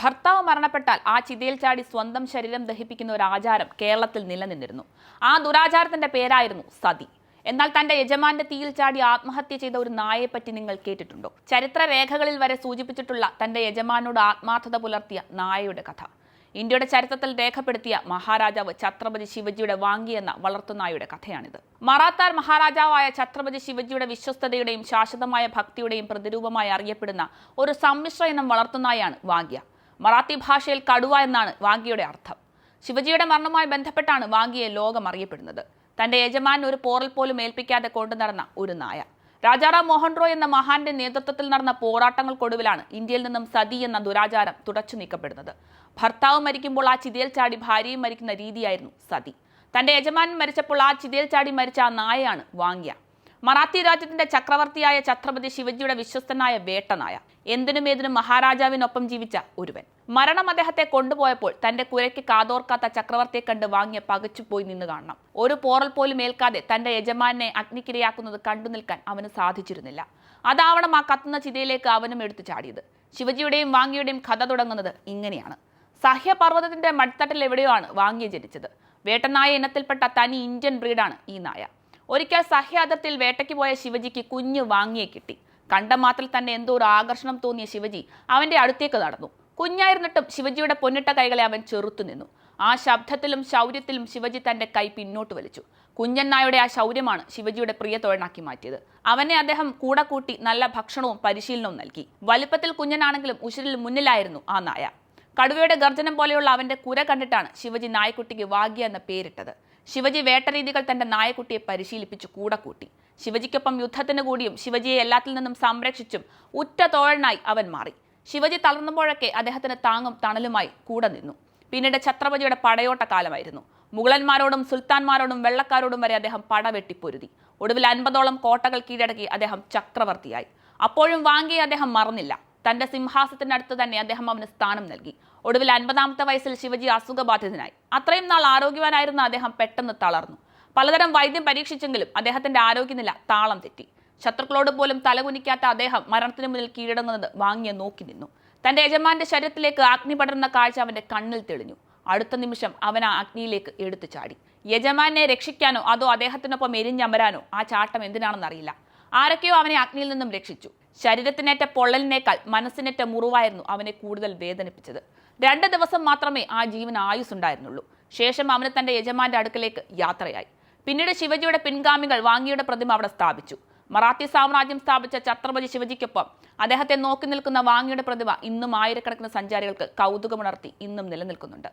ഭർത്താവ് മരണപ്പെട്ടാൽ ആ ചിതയിൽ ചാടി സ്വന്തം ശരീരം ദഹിപ്പിക്കുന്ന ഒരു ആചാരം കേരളത്തിൽ നിലനിന്നിരുന്നു. ആ ദുരാചാരത്തിന്റെ പേരായിരുന്നു സതി. എന്നാൽ തന്റെ യജമാന്റെ തീയിൽ ചാടി ആത്മഹത്യ ചെയ്ത ഒരു നായയെപ്പറ്റി നിങ്ങൾ കേട്ടിട്ടുണ്ടോ? ചരിത്ര രേഖകളിൽ വരെ സൂചിപ്പിച്ചിട്ടുള്ള തന്റെ യജമാനോട് ആത്മാർത്ഥത പുലർത്തിയ നായയുടെ കഥ. ഇന്ത്യയുടെ ചരിത്രത്തിൽ രേഖപ്പെടുത്തിയ മഹാരാജാവ് ഛത്രപതി ശിവജിയുടെ വാങ്ങി എന്ന വളർത്തുനായുടെ കഥയാണിത്. മറാത്താർ മഹാരാജാവായ ഛത്രപതി ശിവജിയുടെ വിശ്വസ്തതയുടെയും ശാശ്വതമായ ഭക്തിയുടെയും പ്രതിരൂപമായി അറിയപ്പെടുന്ന ഒരു സമ്മിശ്ര ഇനം വളർത്തുനായാണ് വാങ്ക്യ. മറാത്തി ഭാഷയിൽ കടുവ എന്നാണ് വാങ്കിയുടെ അർത്ഥം. ശിവജിയുടെ മരണവുമായി ബന്ധപ്പെട്ടാണ് വാങ്കിയെ ലോകം അറിയപ്പെടുന്നത്. തന്റെ യജമാൻ ഒരു പോറൽ പോലും ഏൽപ്പിക്കാതെ കൊണ്ടു നടന്ന ഒരു നായ. രാജാറാം മോഹൻ റോയ് എന്ന മഹാന്റെ നേതൃത്വത്തിൽ നടന്ന പോരാട്ടങ്ങൾക്കൊടുവിലാണ് ഇന്ത്യയിൽ നിന്നും സതി എന്ന ദുരാചാരം തുടച്ചു നീക്കപ്പെടുന്നത്. ഭർത്താവ് മരിക്കുമ്പോൾ ആ ചിതയിൽ ചാടി ഭാര്യയും മരിക്കുന്ന രീതിയായിരുന്നു സതി. തന്റെ യജമാനൻ മരിച്ചപ്പോൾ ആ ചിതയിൽ ചാടി മരിച്ച ആ നായയാണ് വാങ്ക്യ മറാത്തി രാജ്യത്തിന്റെ ചക്രവർത്തിയായ ഛത്രപതി ശിവജിയുടെ വിശ്വസ്തനായ വേട്ടനായ എന്തിനും ഏതിനും മഹാരാജാവിനൊപ്പം ജീവിച്ച ഒരുവൻ. മരണം അദ്ദേഹത്തെ കൊണ്ടുപോയപ്പോൾ തന്റെ കുരയ്ക്ക് കാതോർക്കാത്ത ചക്രവർത്തിയെ കണ്ട് വാങ്ങിയ പകച്ചുപോയി നിന്ന് കാണണം. ഒരു പോറൽ പോലും ഏൽക്കാതെ തന്റെ യജമാനെ അഗ്നിക്കിരയാക്കുന്നത് കണ്ടു നിൽക്കാൻ അവന് സാധിച്ചിരുന്നില്ല. അതാവണം ആ കത്തുന്ന ചിതയിലേക്ക് അവനും എടുത്തു ചാടിയത്. ശിവജിയുടെയും വാങ്ങിയുടെയും കഥ തുടങ്ങുന്നത് ഇങ്ങനെയാണ്. സഹ്യപർവതത്തിന്റെ മടിത്തട്ടിൽ എവിടെയോ ആണ് വാങ്ങിയ ജനിച്ചത്. വേട്ടനായ ഇനത്തിൽപ്പെട്ട തനി ഇന്ത്യൻ ബ്രീഡാണ് ഈ നായ. ഒരിക്കൽ സഹ്യ അതിർത്തിയിൽ വേട്ടയ്ക്ക് പോയ ശിവജിക്ക് കുഞ്ഞ് വാങ്ങിയേ കിട്ടി. കണ്ട മാത്രം തന്നെ എന്തോ ഒരു ആകർഷണം തോന്നിയ ശിവജി അവന്റെ അടുത്തേക്ക് നടന്നു. കുഞ്ഞായിരുന്നിട്ടും ശിവജിയുടെ പൊന്നിട്ട കൈകളെ അവൻ ചെറുത്തു നിന്നു. ആ ശബ്ദത്തിലും ശൗര്യത്തിലും ശിവജി തന്റെ കൈ പിന്നോട്ട് വലിച്ചു. കുഞ്ഞൻ ആ ശൗര്യമാണ് ശിവജിയുടെ പ്രിയ തൊഴിലാക്കി മാറ്റിയത്. അവനെ അദ്ദേഹം കൂടെ കൂട്ടി നല്ല ഭക്ഷണവും പരിശീലനവും നൽകി. വലിപ്പത്തിൽ കുഞ്ഞനാണെങ്കിലും ഉശിരിൽ മുന്നിലായിരുന്നു ആ നായ. കടുവയുടെ ഗർജനം പോലെയുള്ള അവന്റെ കുര കണ്ടിട്ടാണ് ശിവജി നായ്ക്കുട്ടിക്ക് വാഗ്യ എന്ന പേരിട്ടത്. ശിവജി വേട്ടരീതികൾ തന്റെ നായക്കുട്ടിയെ പരിശീലിപ്പിച്ച് കൂടെ കൂട്ടി ശിവജിക്കൊപ്പം യുദ്ധത്തിന് കൂടിയും ശിവജിയെ എല്ലാത്തിൽ നിന്നും സംരക്ഷിച്ചും ഉറ്റ തോഴനായി അവൻ മാറി. ശിവജി തളർന്നുമ്പോഴൊക്കെ അദ്ദേഹത്തിന് താങ്ങും തണലുമായി കൂടെ നിന്നു. പിന്നീട് ഛത്രപതിയുടെ പടയോട്ട കാലമായിരുന്നു മുഗളന്മാരോടും സുൽത്താൻമാരോടും വെള്ളക്കാരോടും വരെ അദ്ദേഹം പട വെട്ടിപ്പൊരുതി. ഒടുവിൽ അൻപതോളം കോട്ടകൾ കീഴടക്കി അദ്ദേഹം ചക്രവർത്തിയായി. അപ്പോഴും വാങ്ങിയെ അദ്ദേഹം മറന്നില്ല. തന്റെ സിംഹാസത്തിനടുത്ത് തന്നെ അദ്ദേഹം അവന് സ്ഥാനം നൽകി. ഒടുവിൽ അൻപതാമത്തെ വയസ്സിൽ ശിവജി അസുഖബാധിതനായി. അത്രയും നാൾ ആരോഗ്യവാനായിരുന്ന അദ്ദേഹം പെട്ടെന്ന് തളർന്നു. പലതരം വൈദ്യം പരീക്ഷിച്ചെങ്കിലും അദ്ദേഹത്തിന്റെ ആരോഗ്യനില താളം തെറ്റി. ശത്രുക്കളോട് പോലും തലകുനിക്കാത്ത അദ്ദേഹം മരണത്തിന് മുന്നിൽ കീഴടങ്ങുന്നത് വാങ്ങിയ നോക്കി നിന്നു. തന്റെ യജമാന്റെ ശരീരത്തിലേക്ക് അഗ്നി പടർന്ന കാഴ്ച അവന്റെ കണ്ണിൽ തെളിഞ്ഞു. അടുത്ത നിമിഷം അവൻ ആ അഗ്നിയിലേക്ക് എടുത്തു ചാടി. യജമാനെ രക്ഷിക്കാനോ അതോ അദ്ദേഹത്തിനൊപ്പം എരിഞ്ഞമരാനോ ആ ചാട്ടം എന്തിനാണെന്നറിയില്ല. ആരൊക്കെയോ അവനെ അഗ്നിയിൽ നിന്നും രക്ഷിച്ചു. ശരീരത്തിനേറ്റ പൊള്ളലിനേക്കാൾ മനസ്സിനേറ്റ മുറിവായിരുന്നു അവനെ കൂടുതൽ വേദനിപ്പിച്ചത്. രണ്ട് ദിവസം മാത്രമേ ആ ജീവൻ ആയുസ്സുണ്ടായിരുന്നുള്ളൂ. ശേഷം അവന് തന്റെ യജമാന്റെ അടുക്കലേക്ക് യാത്രയായി. പിന്നീട് ശിവജിയുടെ പിൻഗാമികൾ വാങ്ങിയുടെ പ്രതിമ അവിടെ സ്ഥാപിച്ചു. മറാത്തി സാമ്രാജ്യം സ്ഥാപിച്ച ഛത്രപതി ശിവജിക്കൊപ്പം അദ്ദേഹത്തെ നോക്കി നിൽക്കുന്ന വാങ്ങിയുടെ പ്രതിമ ഇന്നും ആയിരക്കണക്കിന് സഞ്ചാരികൾക്ക് കൗതുകമുണർത്തി ഇന്നും നിലനിൽക്കുന്നുണ്ട്.